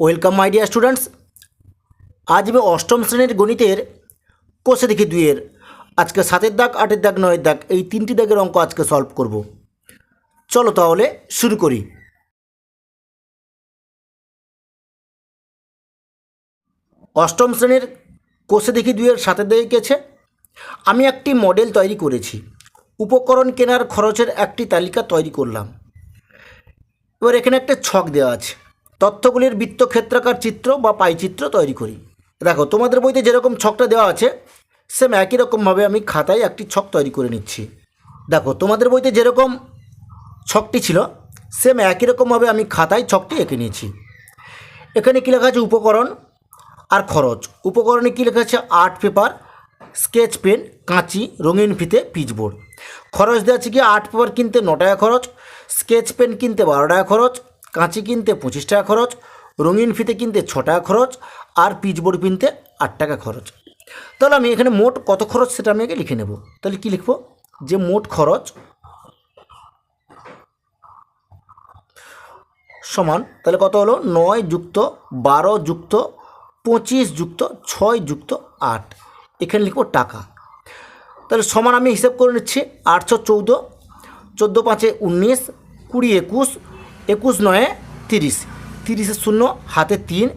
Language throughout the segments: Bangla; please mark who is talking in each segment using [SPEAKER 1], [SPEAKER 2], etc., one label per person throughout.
[SPEAKER 1] ওয়েলকাম মাই ডিয়ার স্টুডেন্টস আজ আমি অষ্টম শ্রেণির গণিতের কোষে দেখি দুইয়ের। আজকে সাতের দাগ, আটের দাগ, নয়ের দাগ, এই তিনটি দাগের অঙ্ক আজকে সলভ করব। চলো তাহলে শুরু করি। অষ্টম শ্রেণির কোষে দেখি দুইয়ের সাথে দাগে গেছে আমি একটি মডেল তৈরি করেছি। উপকরণ কেনার খরচের একটি তালিকা তৈরি করলাম। এবার এখানে একটা ছক দেওয়া আছে। তথ্যগুলির বৃত্তক্ষেত্রাকার চিত্র বা পাইচিত্র তৈরি করি। দেখো, তোমাদের বইতে যেরকম ছকটা দেওয়া আছে সেম একই রকমভাবে আমি খাতায় একটি ছক তৈরি করে নিচ্ছি। দেখো, তোমাদের বইতে যেরকম ছকটি ছিল সেম একই রকমভাবে আমি খাতায় ছকটি এঁকে নিয়েছি। এখানে কী লেখা আছে? উপকরণ আর খরচ। উপকরণে কী লেখা আছে? আর্ট পেপার, স্কেচ পেন, কাঁচি, রঙিন ফিতে পিচবোর্ড খরচ দেওয়া আছে কি? আর্ট পেপার কিনতে ন টাকা খরচ, স্কেচ পেন কিনতে বারো টাকা খরচ কাঁচি কিনতে পঁচিশ টাকা খরচ, রঙিন ফিতে কিনতে ছ টাকা খরচ, আর পিচবোর্ড কিনতে আট টাকা খরচ। তাহলে আমি এখানে মোট কত খরচ সেটা আমি আগে লিখে নেব। তাহলে কী লিখব? যে মোট খরচ সমান, তাহলে কত হলো? নয় যুক্ত বারো যুক্ত পঁচিশ যুক্ত ছয় যুক্ত আট। এখানে লিখব টাকা। তাহলে সমান আমি হিসেব করে নিচ্ছি আটশো চৌদ্দো, চোদ্দ পাঁচে উনিশ, কুড়ি একুশ একুশ নয়ে তিরিশ। তিরিশে শূন্য, হাতে তিন।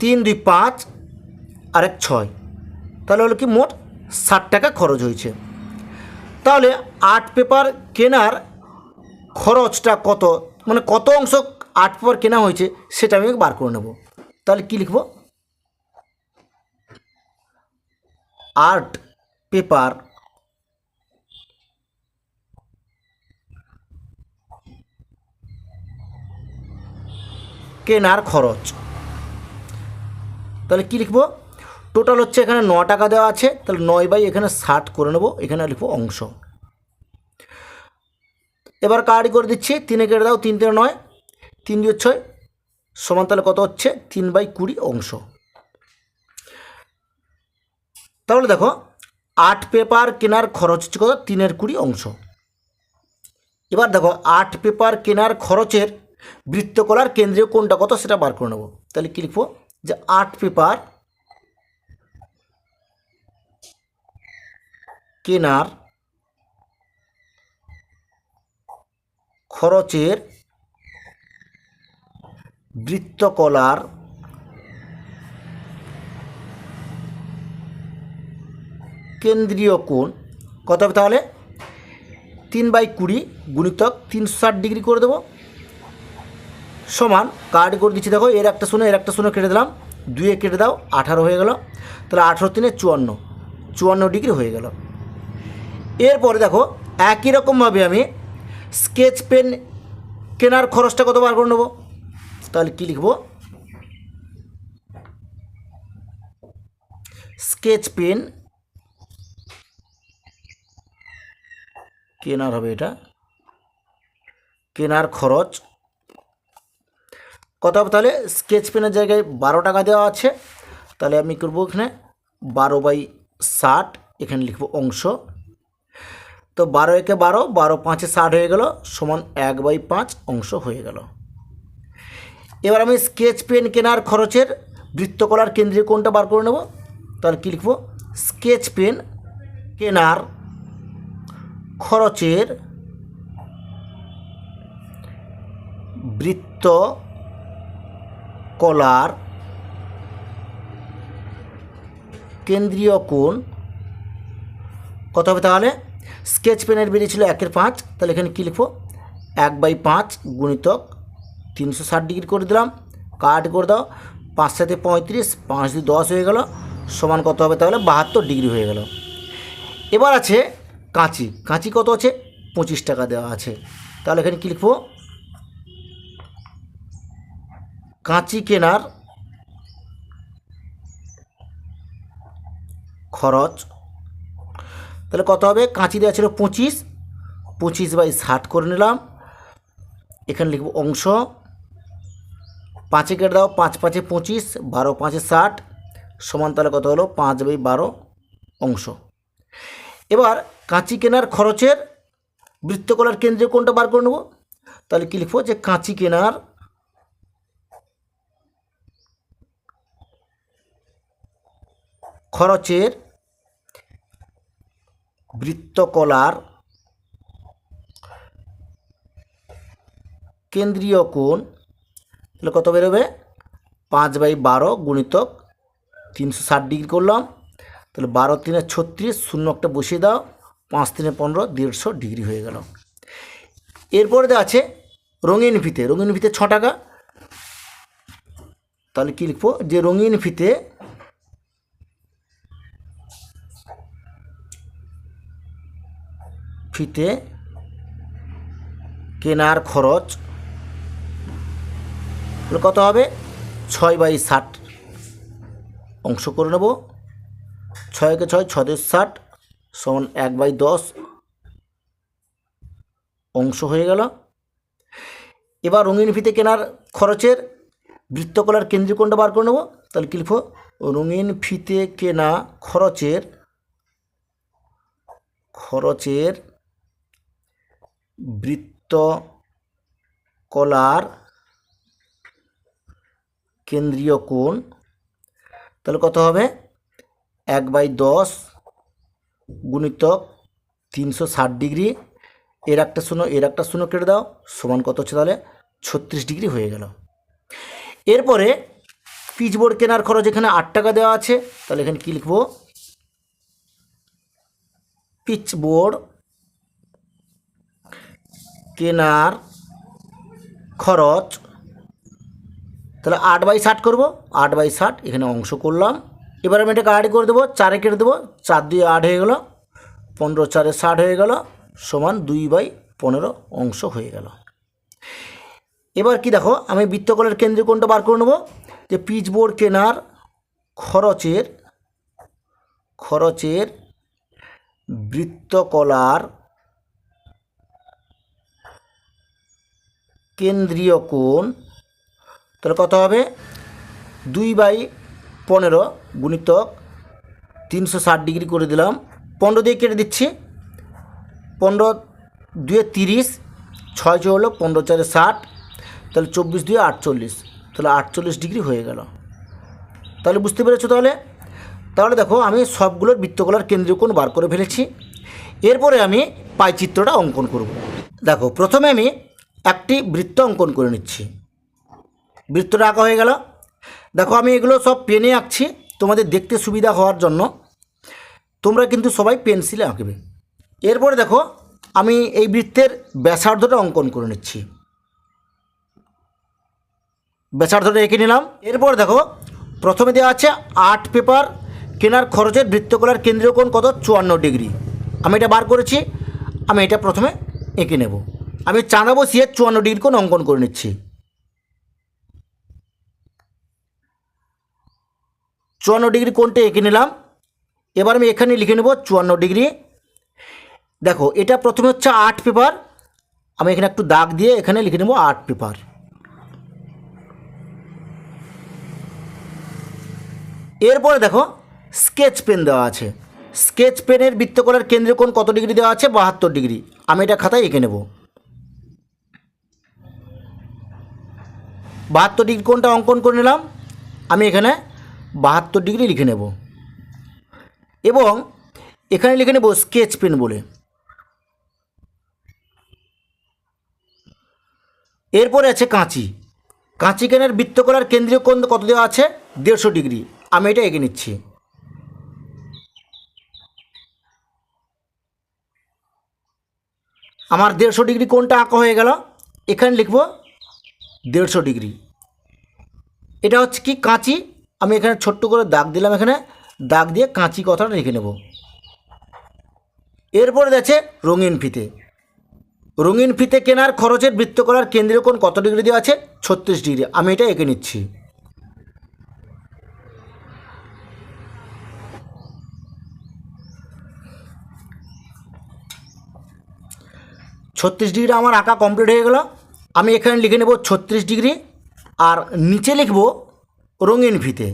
[SPEAKER 1] তিন, দুই, পাঁচ আর এক ছয়। তাহলে হলো কি মোট ষাট টাকা খরচ হয়েছে। তাহলে আর্ট পেপার কেনার খরচটা কত? মানে কত অংশ আর্ট পেপার কেনা হয়েছে সেটা আমি বার করে নেব। তাহলে কী লিখব? আর্ট পেপার কেনার খরচ। তাহলে কী লিখব? টোটাল হচ্ছে এখানে ন টাকা দেওয়া আছে। তাহলে নয় বাই এখানে ষাট করে নেব। এখানে লিখব অংশ। এবার কার্ডই করে দিচ্ছি। তিনে কেটে দাও, তিন তিনে নয়। তিন দিয়ে ছয়। সমান তাহলে কত হচ্ছে? তিন বাই কুড়ি অংশ। তাহলে দেখো, আট পেপার কেনার খরচ হচ্ছে কত? তিনের কুড়ি অংশ। এবার দেখো, আট পেপার কেনার খরচের বৃত্তকলার কেন্দ্রীয় কোনটা কত সেটা বার করে নেব। তাহলে কী লিখব? যে আট পেপার কেনার খরচের বৃত্তকলার কেন্দ্রীয় কোণ কত হবে তাহলে? তিন বাই কুড়ি গুণিতক তিনশো ষাট ডিগ্রি করে দেবো। সমান, কার্ড করে দিচ্ছি, দেখো, এর একটা শূন্য, এর একটা শূন্য কেটে দিলাম। দুয়ে কেটে দাও, আঠারো হয়ে গেল। তাহলে আঠারো তিনে চুয়ান্ন। চুয়ান্ন ডিগ্রি হয়ে গেল। এরপরে দেখো, একই রকমভাবে আমি স্কেচ পেন কেনার খরচটা কত বার করে নেব? তাহলে কী লিখব? স্কেচ পেন কেনার হবে এটা। কেনার খরচ কত হবে? তাহলে স্কেচ পেনের জায়গায় বারো টাকা দেওয়া আছে। তাহলে আমি করব এখানে বারো বাই ষাট, এখানে লিখব অংশ। তো বারো একে বারো বারো পাঁচে ষাট হয়ে গেল, সমান এক বাই পাঁচ অংশ হয়ে গেল। এবার আমি স্কেচ পেন কেনার খরচের বৃত্তকলার কেন্দ্রীয় কোণটা বার করে নেব? তাহলে কী লিখব? স্কেচ পেন কেনার খরচের বৃত্ত কলার কেন্দ্রীয় কোণ কত হবে তাহলে? স্কেচ পেনের বেরিয়েছিল একের পাঁচ, তাহলে এখানে কী লিখব? এক বাই পাঁচ গুণিতক তিনশো ষাট ডিগ্রি করে দিলাম, কাট করে দাও, পাঁচ সাথে পঁয়ত্রিশ, পাঁচ দুই দশ হয়ে গেল, সমান কত হবে তাহলে? বাহাত্তর ডিগ্রি হয়ে গেল। এবার আছে কাঁচি কাঁচি কত আছে? পঁচিশ টাকা দেওয়া আছে। তাহলে এখানে কী লিখব? কাঁচি কেনার খরচ। তাহলে কত হবে? কাঁচি দেওয়া ছিল পঁচিশ। পঁচিশ বাই ষাট করে নিলাম। এখানে লিখব অংশ। পাঁচে কেটে দাও, পাঁচ পাঁচে পঁচিশ, বারো পাঁচে ষাট। সমান তাহলে কত হলো? পাঁচ বাই বারো অংশ। এবার কাঁচি কেনার খরচের বৃত্তকলার কেন্দ্রে কোনটা বার করে নেব? তাহলে কী লিখব? যে কাঁচি কেনার খরচের বৃত্তকলার কেন্দ্রীয় কোণ, তাহলে কত বেরোবে? পাঁচ বাই বারো গুণিতক তিনশো ষাট ডিগ্রি করলাম। তাহলে বারো তিনে ছত্রিশ শূন্য একটা বসিয়ে দাও, পাঁচ তিনে পনেরো, দেড়শো ডিগ্রি হয়ে গেল। এরপরে আছে রঙিন ফিতে। রঙিন ফিতে ছ টাকা। তাহলে কী লিখব? যে রঙিন ফিতে ফিতে কেনার খরচ কত হবে? ছয় বাই ষাট। অংশ করে নেব। ছয়কে ছয় ছদের ষাট সমান এক বাই দশ। অংশ হয়ে গেল। এবার রঙিন ফিতে কেনার খরচের বৃত্তকলার কেন্দ্রীকোণটা বার করে নেব। তাহলে কি রঙিন ফিতে কেনা খরচের খরচের বৃত্ত কলার কেন্দ্রীয় কোণ। তাহলে কত হবে? এক বাই দশ গুণিতক তিনশো ষাট ডিগ্রি। এর একটা শূন্য, এর একটা শূন্য কেটে দাও, সমান কত হচ্ছে তাহলে? ছত্রিশ ডিগ্রি হয়ে গেল। এরপরে পিচবোর্ড কেনার খরচ এখানে আট টাকা দেওয়া আছে। তাহলে এখানে কী লিখব? পিচবোর্ড কেনার খরচ, তাহলে আট বাই ষাট করব। আট বাই ষাট, এখানে অংশ করলাম। এবার আমি এটা কাটাটি করে দেবো, চারে কেটে দেবো। চার দুই আট হয়ে গেল। পনেরো চারে ষাট হয়ে গেল। সমান দুই বাই পনেরো অংশ হয়ে গেল। এবার কি দেখো, আমি বৃত্তকলের কেন্দ্রীয় কোণটা বার করে নেব। যে পিচবোর্ড কেনার খরচের খরচের বৃত্তকলার কেন্দ্রীয় কোণ, তাহলে কত হবে? দুই বাই পনেরো গুণিতক তিনশো ষাট ডিগ্রি করে দিলাম। পনেরো দিয়ে কেটে দিচ্ছি। পনেরো দুয়ে তিরিশ, ছয় ছয় হলো পনেরো চারে ষাট, তাহলে চব্বিশ দুয়ে আটচল্লিশ, তাহলে আটচল্লিশ ডিগ্রি হয়ে গেল। তাহলে বুঝতে পেরেছ তাহলে? তাহলে দেখো, আমি সবগুলোর বৃত্তকলার কেন্দ্রীয় কোণ বার করে ফেলেছি। এরপরে আমি পাই চিত্রটা অঙ্কন করব। দেখো, প্রথমে আমি একটি বৃত্ত অঙ্কন করে নিচ্ছি। বৃত্তটা আঁকা হয়ে গেল। দেখো, আমি এগুলো সব পেনে আঁকছি। তোমাদের দেখতে সুবিধা হওয়ার জন্য। তোমরা কিন্তু সবাই পেন্সিলে আঁকবে। এরপরে দেখো, আমি এই বৃত্তের ব্যাসার্ধটা অঙ্কন করে নিচ্ছি। ব্যাসার্ধটা এঁকে নিলাম। এরপর দেখো, প্রথমে দেওয়া আছে আট পেপার, কেনার খরচের বৃত্তকলার কেন্দ্রীয় কোণ কত? চুয়ান্ন ডিগ্রি। আমি এটা বার করেছি। আমি এটা প্রথমে এঁকে নেব। আমি চাঁদা বসিয়ে চুয়ান্ন ডিগ্রি কোণ অঙ্কন করে নিচ্ছি। চুয়ান্ন ডিগ্রি কোণটা এঁকে নিলাম। এবার আমি এখানে লিখে নেব চুয়ান্ন ডিগ্রি। দেখো, এটা প্রথমে হচ্ছে আর্ট পেপার। আমি এখানে একটু দাগ দিয়ে এখানে লিখে নেব আর্ট পেপার। এরপরে দেখো, স্কেচ পেন দেওয়া আছে। স্কেচ পেনের বৃত্তকলার কেন্দ্রীয় কোণ কত ডিগ্রি দেওয়া আছে? বাহাত্তর ডিগ্রি। আমি এটা খাতায় এঁকে নেব। বাহাত্তর ডিগ্রি কোনটা অঙ্কন করে নিলাম? আমি এখানে বাহাত্তর ডিগ্রি লিখে নেব। এবং এখানে লিখে নেব স্কেচ পেন বলে। এরপরে আছে কাঁচি। কাঁচি কেনের বৃত্তকলার কেন্দ্রীয় কোণ কত দেওয়া আছে? দেড়শো ডিগ্রি আমি এটা এঁকে নিচ্ছি। আমার দেড়শো ডিগ্রি কোণটা আঁকা হয়ে গেল? এখানে লিখব দেড়শো ডিগ্রি। এটা হচ্ছে কি কাঁচি? আমি এখানে ছোট্ট করে দাগ দিলাম এখানে। দাগ দিয়ে কাঁচি কথাটা লিখে নেব। এরপরে আছে রঙিন ফিতে। রঙিন ফিতে কেনার খরচের বৃত্ত করার কেন্দ্রীয় কোণ কত ডিগ্রি দেওয়া আছে? ছত্রিশ ডিগ্রি। আমি এটা এঁকে নিচ্ছি। ছত্রিশ ডিগ্রি আমার আঁকা কমপ্লিট হয়ে গেল। আমি এখানে লিখে নেব ছত্রিশ ডিগ্রি আর নিচে লিখব রঙিন ভিতে।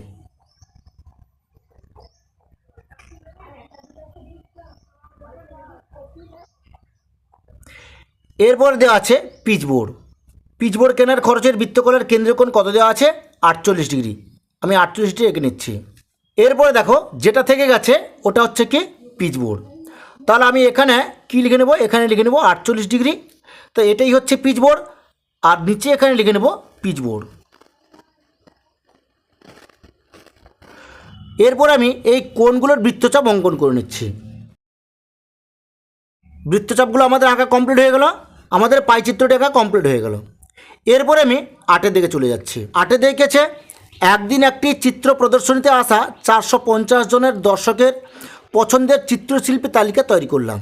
[SPEAKER 1] এরপর দেওয়া আছে পিচবোর্ড পিচবোর্ড কেনার খরচের বৃত্তকলার কেন্দ্রীয় কোণ কত দেওয়া আছে? আটচল্লিশ ডিগ্রি। আমি আটচল্লিশ ডিগ্রি এঁকে নিচ্ছি। এরপরে দেখো, যেটা থেকে গেছে, ওটা হচ্ছে কি? পিচবোর্ড তাহলে আমি এখানে কি লিখে নেব? এখানে লিখে নেব আটচল্লিশ ডিগ্রি। তো এটাই হচ্ছে পিচবোর্ড আর নিচে এখানে লিখে নেব পিচবোর্ড এরপর আমি এই কোণগুলোর বৃত্তচাপ অঙ্কন করে নিচ্ছি। বৃত্তচাপগুলো আমাদের আঁকা কমপ্লিট হয়ে গেল, আমাদের পাইচিত্রটি আঁকা কমপ্লিট হয়ে গেল। এরপরে আমি আটের দিকে চলে যাচ্ছি। আটে দেখেছে একদিন একটি চিত্র প্রদর্শনীতে আসা চারশো পঞ্চাশ জনের দর্শকের পছন্দের চিত্রশিল্পী তালিকা তৈরি করলাম।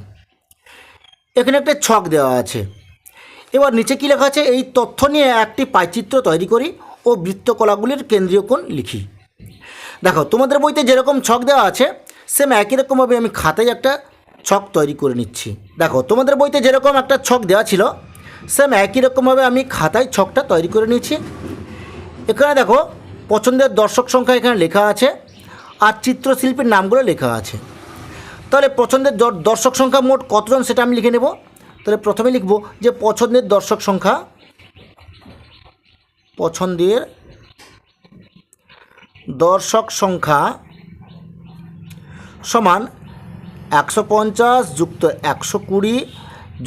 [SPEAKER 1] এখানে একটা ছক দেওয়া আছে। এবার নিচে কী লেখা আছে? এই তথ্য নিয়ে একটি পাইচিত্র তৈরি করি ও বৃত্তকলাগুলির কেন্দ্রীয় কোণ লিখি। দেখো, তোমাদের বইতে যেরকম ছক দেওয়া আছে সেম একই রকমভাবে আমি খাতায় একটা ছক তৈরি করে নিচ্ছি। দেখো, তোমাদের বইতে যেরকম একটা ছক দেওয়া ছিল সেম একই রকমভাবে আমি খাতায় ছকটা তৈরি করে নিয়েছি এখানে দেখো, পছন্দের দর্শক সংখ্যা এখানে লেখা আছে আর চিত্রশিল্পীর নামগুলো লেখা আছে। তাহলে পছন্দের দর্শক সংখ্যা মোট কতজন সেটা আমি লিখে নেব? তাহলে প্রথমে লিখব যে পছন্দের দর্শক সংখ্যা, পছন্দের দর্শক সংখ্যা সমান একশো পঞ্চাশ যুক্ত একশো কুড়ি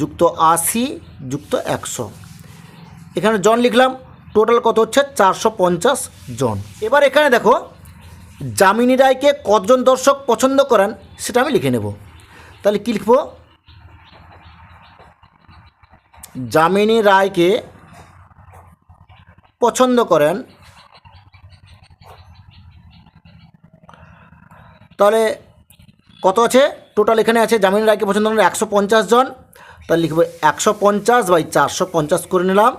[SPEAKER 1] যুক্ত আশি যুক্ত একশো। এখানে জন লিখলাম, টোটাল কত হচ্ছে? চারশো পঞ্চাশ জন। এবার এখানে দেখো যামিনী রায়কে কতজন দর্শক পছন্দ করেন সেটা আমি লিখে নেব। তাহলে কী লিখব? যামিনী রায়কে পছন্দ করেন। তাহলে কত আছে? টোটাল এখানে আছে জামিন রায়কে পছন্দ করেন একশো পঞ্চাশ জন। তাহলে লিখব একশো পঞ্চাশ বাই চারশো পঞ্চাশ করে নিলাম।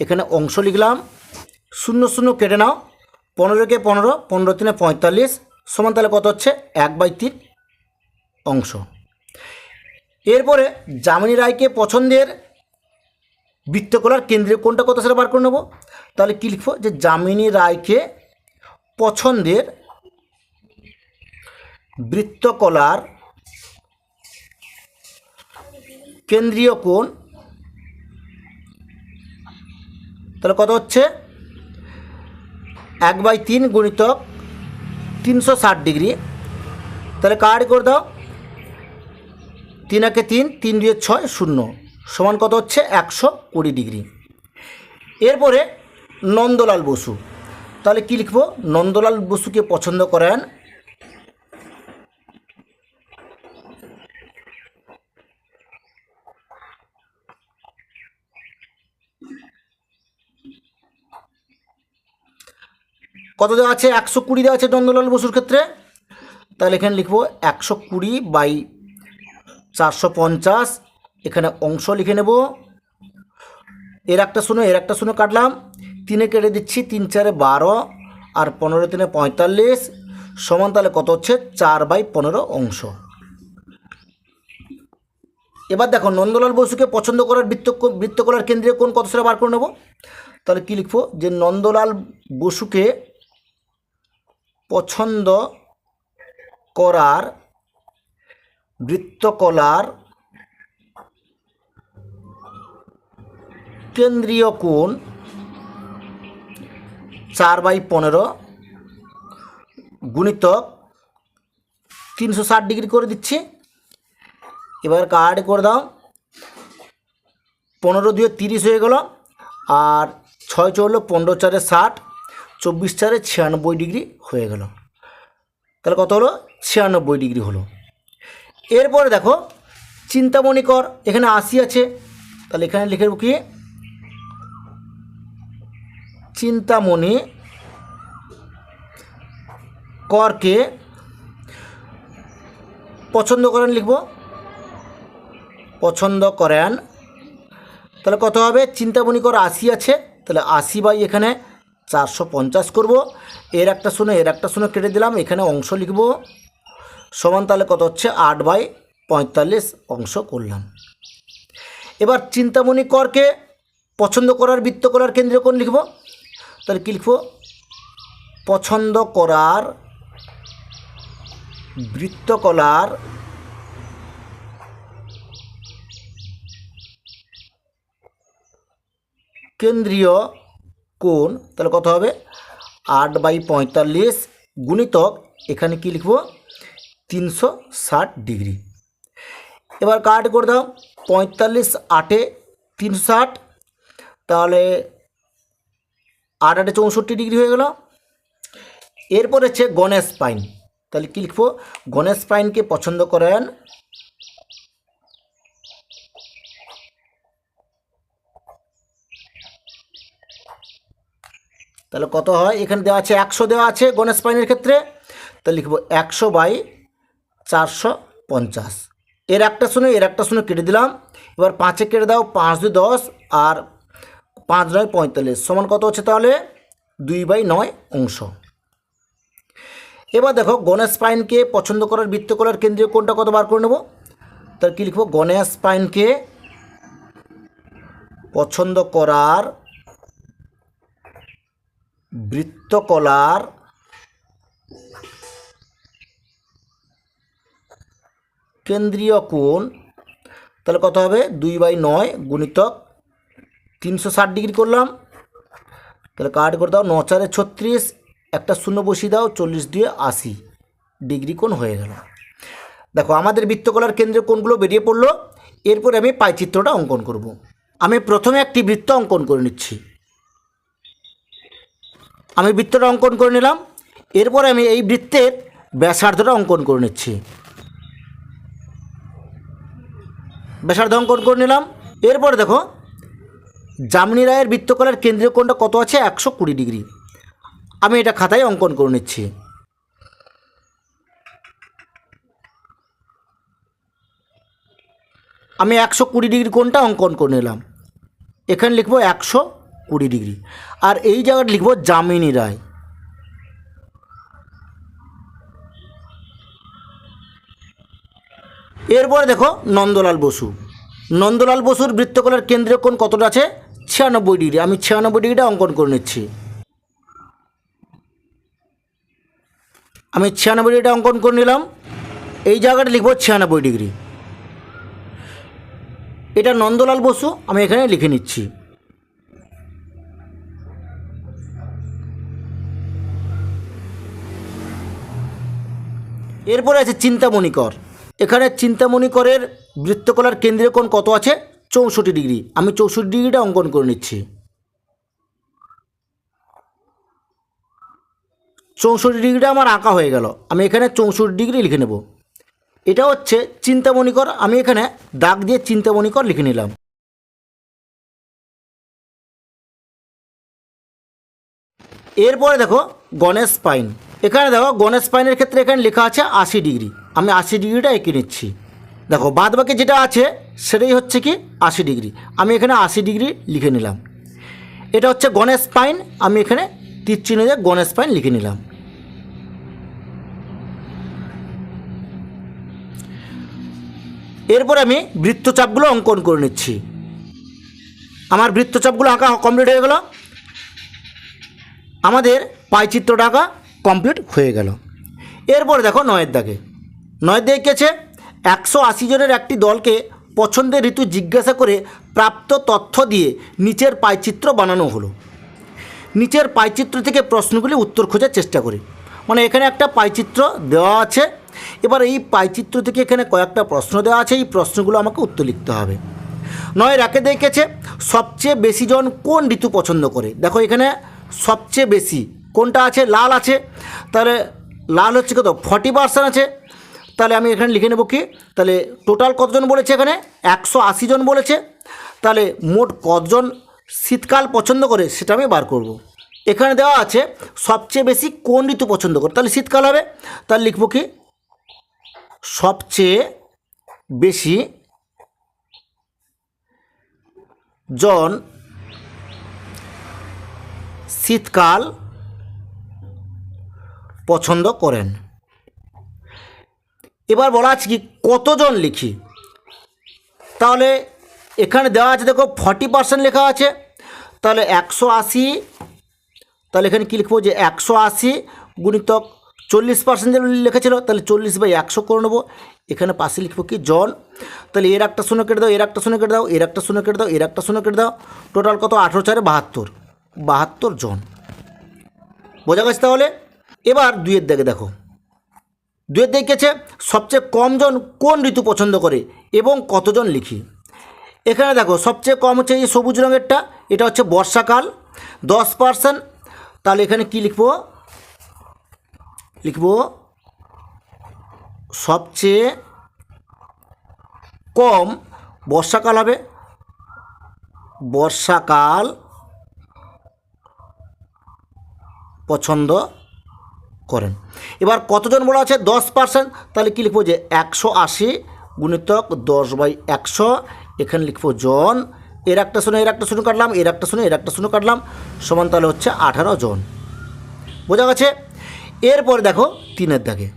[SPEAKER 1] এখানে অংশ লিখলাম। শূন্য শূন্য কেটে নাও। পনেরোকে পনেরো পনেরো তিনে পঁয়তাল্লিশ। সমান তাহলে কত হচ্ছে? এক বাই তিন অংশ। এরপরে যামিনী রায়কে পছন্দের বৃত্তকলার কেন্দ্রীয় কোনটা কত সেটা বার করে নেব? তাহলে কী লিখব? যে যামিনী রায়কে পছন্দের বৃত্তকলার কেন্দ্রীয় কোণ তাহলে কত হচ্ছে? এক বাই তিন গুণিতক তিনশো ষাট ডিগ্রি। তাহলে কার্ড করে দাও? তিন একে তিন তিন দুয়ে ছয়, শূন্য। সমান কত হচ্ছে? একশো কুড়ি ডিগ্রি। এরপরে নন্দলাল বসু। তাহলে কী লিখব? নন্দলাল বসুকে পছন্দ করেন কত দেওয়া আছে? একশো কুড়ি দেওয়া আছে নন্দলাল বসুর ক্ষেত্রে। তাহলে এখানে লিখব একশো কুড়ি বাই চারশো পঞ্চাশ এখানে অংশ লিখে নেব। এর একটা শূন্য, এর একটা শূন্য কাটলাম। তিনে কেটে দিচ্ছি, তিন চারে বারো আর পনেরো তিনে পঁয়তাল্লিশ। সমান তাহলে কত হচ্ছে? চার বাই পনেরো অংশ। এবার দেখো, নন্দলাল বসুকে পছন্দ করার বৃত্ত বৃত্তকলার কেন্দ্রে কোন কত সেটা বার করে নেব? তাহলে কী লিখব? যে নন্দলাল বসুকে পছন্দ করার বৃত্তকলার কেন্দ্রীয় কোণ চার বাই পনেরো গুণিতক তিনশো ষাট ডিগ্রি করে দিচ্ছি। এবার কার্ড করে দাও। পনেরো দিয়ে তিরিশ হয়ে গেল আর ছয় চলল পনেরো চারে ষাট, চব্বিশ চারে ছিয়ানব্বই ডিগ্রি হয়ে গেল। তাহলে কত হলো? ছিয়ানব্বই ডিগ্রি হলো। এরপরে দেখো, চিন্তামণি কর, এখানে আশি আছে। তাহলে এখানে লিখে কি? চিন্তামণি করকে পছন্দ করেন লিখব। পছন্দ করেন। তাহলে কত হবে? চিন্তামণি কর আশি আছে। তাহলে আশি বাই এখানে চারশো পঞ্চাশ করব। এর একটা শুনে এর একটা শুনে কেটে দিলাম। এখানে অংশ লিখব। সমান তাহলে কত হচ্ছে? আট বাই পঁয়তাল্লিশ অংশ করলাম। এবার চিন্তামণি করকে পছন্দ করার, বৃত্ত করার কেন্দ্রে কোন লিখব? তাহলে কী লিখব? পছন্দ করার বৃত্তকলার কেন্দ্রীয় কোণ, তাহলে কত হবে? আট বাই পঁয়তাল্লিশ গুণিতক, এখানে কি লিখব? তিনশো ষাট ডিগ্রি। এবার কাট করে দাও। পঁয়তাল্লিশ আটে তিনশো ষাট, তাহলে আট আটে চৌষট্টি ডিগ্রি হয়ে গেল। এরপর হচ্ছে গণেশ পাইন। তাহলে কী লিখব? গণেশ পাইনকে পছন্দ করেন তাহলে কত হয়? এখানে দেওয়া আছে একশো দেওয়া আছে গণেশ পাইনের ক্ষেত্রে। তাহলে লিখব একশো বাই চারশো পঞ্চাশ। এর একটা শুনে এর একটা শুনে কেটে দিলাম। এবার পাঁচে কেটে দাও, পাঁচ দুই দশ, আর পাঁচ নয় পঁয়তাল্লিশ, সমান কত হচ্ছে তাহলে? দুই বাই নয় অংশ। এবার দেখো গণেশ পাইনকে পছন্দ করার বৃত্তকলার কেন্দ্রীয় কোনটা কত বার করে নেব? তার কী লিখব? গণেশ পাইনকে পছন্দ করার বৃত্তকলার কেন্দ্রীয় কোণ তাহলে কত হবে? দুই বাই নয় গুণিতক তিনশো ষাট ডিগ্রি করলাম। তাহলে কাট করে দাও ন চারে ছত্রিশ, একটা শূন্য বসিয়ে দাও, চল্লিশ দিয়ে আশি ডিগ্রি কোণ হয়ে গেল। দেখো, আমাদের বৃত্তকলার কেন্দ্রে কোণগুলো বেরিয়ে পড়ল। এরপরে আমি পাইচিত্রটা অঙ্কন করব। আমি প্রথমে একটি বৃত্ত অঙ্কন করে নিচ্ছি। আমি বৃত্তটা অঙ্কন করে নিলাম। এরপরে আমি এই বৃত্তের ব্যাসার্ধটা অঙ্কন করে নিচ্ছি। ব্যাসার্ধ অঙ্কন করে নিলাম। এরপরে দেখো জামিনী রায়ের বৃত্তকলার কেন্দ্রীয় কোণটা কত আছে? একশো কুড়ি ডিগ্রি। আমি এটা খাতায় অঙ্কন করে নিচ্ছি। আমি একশো কুড়ি ডিগ্রি কোণটা অঙ্কন করে নিলাম। এখানে লিখব একশো কুড়ি ডিগ্রি। আর এই জায়গাটা লিখব জামিনী রায়। এরপরে দেখো নন্দলাল বসু। নন্দলাল বসুর বৃত্তকলার কেন্দ্রীয় কোণ কতটা আছে? ছিয়ানব্বই ডিগ্রি, আমি ছিয়ানব্বই ডিগ্রিটা অঙ্কন করে নিচ্ছি। আমি ছিয়ানব্বই ডিগ্রিটা অঙ্কন করে নিলাম। এই জায়গাটা লিখব ছিয়ানব্বই ডিগ্রি। এটা নন্দলাল বসু, আমি এখানে লিখে নিচ্ছি। এরপরে আছে চিন্তামণিকর। এখানে চিন্তামণিকরের বৃত্তকলার কেন্দ্রীয় কোণ কত আছে? চৌষট্টি ডিগ্রি। আমি চৌষট্টি ডিগ্রিটা অঙ্কন করে নিচ্ছি। চৌষট্টি ডিগ্রিটা আমার আঁকা হয়ে গেল। আমি এখানে চৌষট্টি ডিগ্রি লিখে নেব। এটা হচ্ছে চিন্তামণিকর। আমি এখানে দাগ দিয়ে চিন্তামণিকর লিখে নিলাম। এরপরে দেখো গণেশ পাইন। এখানে দেখো গণেশ পাইনের ক্ষেত্রে এখানে লেখা আছে আশি ডিগ্রি। আমি আশি ডিগ্রিটা এঁকে নিচ্ছি। দেখো বাদ বাকি যেটা আছে সেটাই হচ্ছে কি আশি ডিগ্রি। আমি এখানে আশি ডিগ্রি লিখে নিলাম। এটা হচ্ছে গণেশ পাইন, আমি এখানে তীর চিহ্ন দিয়ে গণেশ পাইন লিখে নিলাম। এরপর আমি বৃত্তচাপগুলো অঙ্কন করে নিচ্ছি। আমার বৃত্তচাপগুলো আঁকা কমপ্লিট হয়ে গেল। আমাদের পাইচিত্রটা আঁকা কমপ্লিট হয়ে গেল। এরপর দেখো নয়ের দাগে। নয়ের দাগে কেছে একশো আশি জনের একটি দলকে পছন্দের ঋতু জিজ্ঞাসা করে প্রাপ্ত তথ্য দিয়ে নিচের পাইচিত্র বানানো হলো। নিচের পাইচিত্র থেকে প্রশ্নগুলি উত্তর খোঁজার চেষ্টা করি। মানে এখানে একটা পাইচিত্র দেওয়া আছে। এবার এই পাইচিত্র থেকে এখানে কয়েকটা প্রশ্ন দেওয়া আছে। এই প্রশ্নগুলো আমাকে উত্তর লিখতে হবে। নয়, রাকে দেখেছে সবচেয়ে বেশি জন কোন ঋতু পছন্দ করে? দেখো এখানে সবচেয়ে বেশি কোনটা আছে? লাল আছে। তাহলে লাল হচ্ছে কত? ফর্টি পার্সেন্ট আছে। তাহলে আমি এখানে লিখে নেব কি? তাহলে টোটাল কতজন বলেছে এখানে? একশো আশি জন বলেছে। তাহলে মোট কতজন শীতকাল পছন্দ করে সেটা আমি বার করব। এখানে দেওয়া আছে সবচেয়ে বেশি কোন ঋতু পছন্দ করে? তাহলে শীতকাল হবে। তাহলে লিখব কি? সবচেয়ে বেশি জন শীতকাল পছন্দ করেন। এবার বলা আছে কি কতজন লিখি? তাহলে এখানে দেওয়া আছে দেখো ফর্টি পার্সেন্ট লেখা আছে, তাহলে একশো আশি, তাহলে এখানে কী লিখব যে একশো আশি গুণিতক চল্লিশ পার্সেন্ট লেখা ছিল, তাহলে চল্লিশ বাই একশো করে নেব। এখানে পাশে লিখব কি জন, তাহলে এর একটা শূন্য কেটে দাও, এর একটা শূন্য কেটে দাও, এর একটা শূন্য কেটে দাও, এর একটা শূন্য কেটে দাও টোটাল কত? আঠেরো চারে বাহাত্তর বাহাত্তর জন। বোঝা গেছে তাহলে? এবার দুইয়ের দিকে দেখো। দুয়ের দেখেছে সবচেয়ে কমজন কোন ঋতু পছন্দ করে এবং কতজন লিখি। এখানে দেখো, সবচেয়ে কম হচ্ছে এই সবুজ রঙেরটা, এটা হচ্ছে বর্ষাকাল, দশ পার্সেন্ট। তাহলে এখানে কি লিখব? লিখব, সবচেয়ে কম বর্ষাকাল হবে, বর্ষাকাল পছন্দ করেন। এবার কতজন বলা আছে? দশ পার্সেন্ট তাহলে কী লিখব যে একশো আশি গুণিতক দশ বাই একশো। এখানে লিখব জন। এর একটা শুনে এর একটা শুনে কাটলাম, এর একটা শুনে এর একটা শুনে কাটলাম। সমান তাহলে হচ্ছে আঠারো জন। বোঝা গেছে? এরপরে দেখো তিনের দাগে।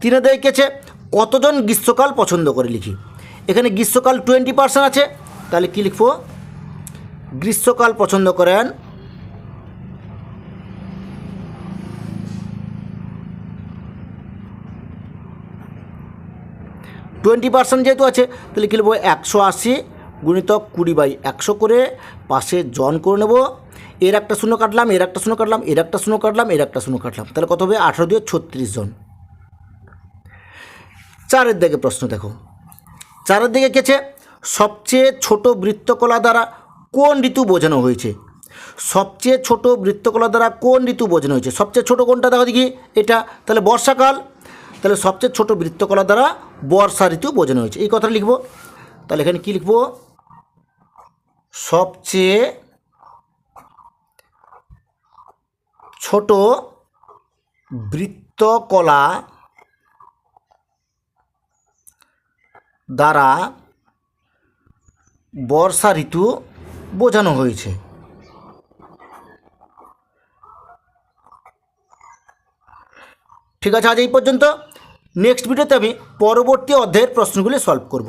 [SPEAKER 1] তিনের দাগে কেছে কতজন গ্রীষ্মকাল পছন্দ করে লিখি? এখানে গ্রীষ্মকাল টোয়েন্টি পার্সেন্ট আছে। তাহলে কী লিখব? গ্রীষ্মকাল পছন্দ করেন টোয়েন্টি পার্সেন্ট যেহেতু আছে, তাহলে কী লিখব একশো আশি গুণিতক কুড়ি বাই একশো করে পাশে জন করে নেব। এর একটা শূন্য কাটলাম, এর একটা শূন্য কাটলাম, এর একটা শূন্য কাটলাম, এর একটা শূন্য কাটলাম। তাহলে কত হবে? আঠেরো দিয়ে ছত্রিশ জন। চারের দিকে প্রশ্ন দেখো। চারের দিকে কেছে সবচেয়ে ছোট বৃত্তকলা দ্বারা কোন ঋতু বোঝানো হয়েছে? সবচেয়ে ছোট বৃত্তকলা দ্বারা কোন ঋতু বোঝানো হয়েছে? সবচেয়ে ছোট কোনটা? দেখো দেখি, এটা। তাহলে বর্ষাকাল তাহলে সবচেয়ে ছোট বৃত্তকলা দ্বারা বর্ষা ঋতু বোঝানো হয়েছে। এই কথাটা লিখব। তাহলে এখানে কি লিখব? সবচেয়ে ছোট বৃত্তকলা দ্বারা বর্ষা ঋতু বোঝানো হয়েছে। ঠিক আছে, আজ এই পর্যন্ত। নেক্সট ভিডিওতে আমি পরবর্তী অধ্যায়ের প্রশ্নগুলি সলভ করব।